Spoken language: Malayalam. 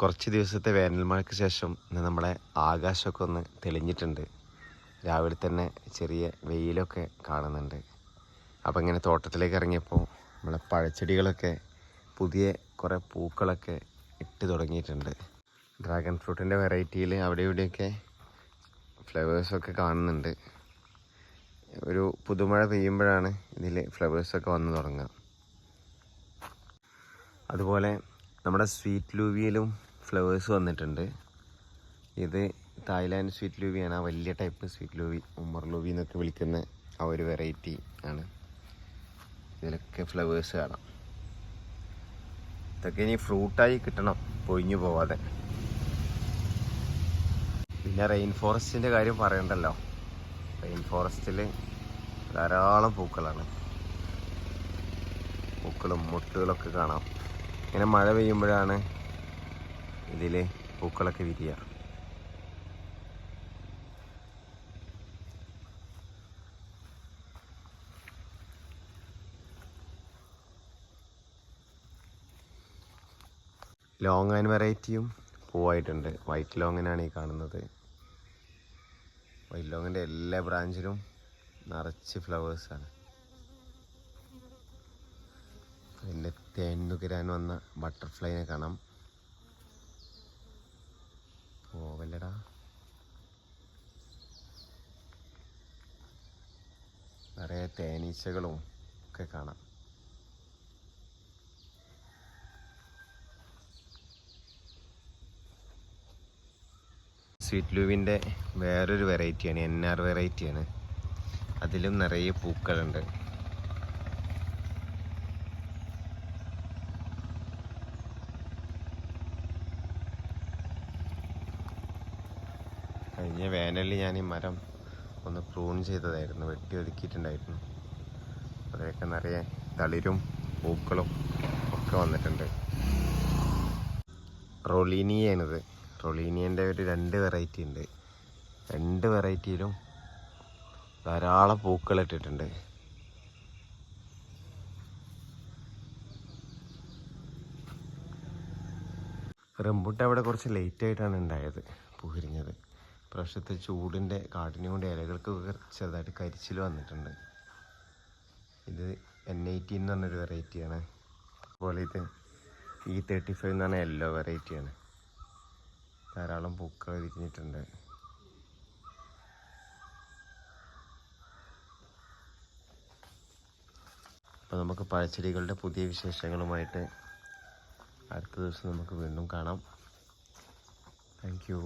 കുറച്ച് ദിവസത്തെ വേനൽമഴയ്ക്ക് ശേഷം നമ്മുടെ ആകാശമൊക്കെ ഒന്ന് തെളിഞ്ഞിട്ടുണ്ട്. രാവിലെ തന്നെ ചെറിയ വെയിലൊക്കെ കാണുന്നുണ്ട്. അപ്പോൾ ഇങ്ങനെ തോട്ടത്തിലേക്ക് ഇറങ്ങിയപ്പോൾ നമ്മളെ പഴച്ചെടികളൊക്കെ പുതിയ കുറേ പൂക്കളൊക്കെ ഇട്ട് തുടങ്ങിയിട്ടുണ്ട്. ഡ്രാഗൺ ഫ്രൂട്ടിന്റെ വെറൈറ്റിയിൽ അവിടെ ഇവിടെയൊക്കെ ഫ്ലവേഴ്സൊക്കെ കാണുന്നുണ്ട്. ഒരു പുതുമഴ പെയ്യുമ്പോഴാണ് ഇതിൽ ഫ്ലവേഴ്സൊക്കെ വന്ന് തുടങ്ങുക. അതുപോലെ നമ്മുടെ സ്വീറ്റ് ലൂവിയിലും ഫ്ലവേഴ്സ് വന്നിട്ടുണ്ട്. ഇത് തായ്ലാൻഡ് സ്വീറ്റ് ലൂവിയാണ് ആ വലിയ ടൈപ്പ് സ്വീറ്റ് ലൂവി ഉമ്മർ ലൂവി എന്നൊക്കെ വിളിക്കുന്ന ആ ഒരു വെറൈറ്റി ആണ്. ഇതിലൊക്കെ ഫ്ലവേഴ്സ് കാണാം. ഇതൊക്കെ ഇനി ഫ്രൂട്ടായി കിട്ടണം പൊഴിഞ്ഞു പോവാതെ. പിന്നെ റെയിൻ ഫോറസ്റ്റിന്റെ കാര്യം പറയണ്ടല്ലോ. റെയിൻ ഫോറസ്റ്റിൽ ധാരാളം പൂക്കളാണ്. പൂക്കളും മുട്ടുകളൊക്കെ കാണാം. ഇങ്ങനെ മഴ പെയ്യുമ്പോഴാണ് ഇതിൽ പൂക്കളൊക്കെ വിരിയുക ലോങ് ആൻഡ് വെറൈറ്റിയും പൂവായിട്ടുണ്ട്. വൈറ്റ് ലോങ്ങിനാണ് ഈ കാണുന്നത്. വൈറ്റ് ലോങ്ങിന്റെ എല്ലാ ബ്രാഞ്ചിലും നിറച്ച് ഫ്ലവേഴ്സാണ്. പിന്നെ തേൻ നുകരാൻ വന്ന ബട്ടർഫ്ലൈനെ കാണാം പോവല്ലടാ നിറയെ തേനീച്ചകളും ഒക്കെ കാണാം. സ്വീറ്റ് ലൂവിന്റെ വേറൊരു വെറൈറ്റിയാണ് എൻ ആർ വെറൈറ്റിയാണ്. അതിലും നിറയെ പൂക്കളുണ്ട്. കഴിഞ്ഞ വേനലിൽ ഞാൻ ഈ മരം ഒന്ന് പ്രൂൺ ചെയ്തതായിരുന്നു. വെട്ടി ഒതുക്കിയിട്ടുണ്ടായിരുന്നു. അവിടെയൊക്കെ നിറയെ തളിരും പൂക്കളും ഒക്കെ വന്നിട്ടുണ്ട്. റൊളീനിയാണിത് റൊളീനിയന്റെ ഒരു രണ്ട് വെറൈറ്റി ഉണ്ട്. രണ്ട് വെറൈറ്റിയിലും ധാരാളം പൂക്കൾ ഇട്ടിട്ടുണ്ട്. റംബുട്ട് അവിടെ കുറച്ച് ലേറ്റായിട്ടാണ് ഉണ്ടായത് പൂവിരിഞ്ഞത് പ്രാവശ്യത്തെ ചൂടിന്റെ കാട്ടിനെ കൊണ്ട് ഇലകൾക്കൊക്കെ ചെറുതായിട്ട് കരിച്ചിൽ വന്നിട്ടുണ്ട്. ഇത് എൻ എയ്റ്റി എന്ന് പറഞ്ഞൊരു വെറൈറ്റിയാണ് അതുപോലെ ഇത് ഇ തേർട്ടി ഫൈവ് എന്ന് പറഞ്ഞ യെല്ലോ വെറൈറ്റിയാണ് ധാരാളം പൂക്കൾ വിരിഞ്ഞിട്ടുണ്ട്. അപ്പോൾ നമുക്ക് പഴച്ചെടികളുടെ പുതിയ വിശേഷങ്ങളുമായിട്ട് അടുത്ത ദിവസം നമുക്ക് വീണ്ടും കാണാം. Thank you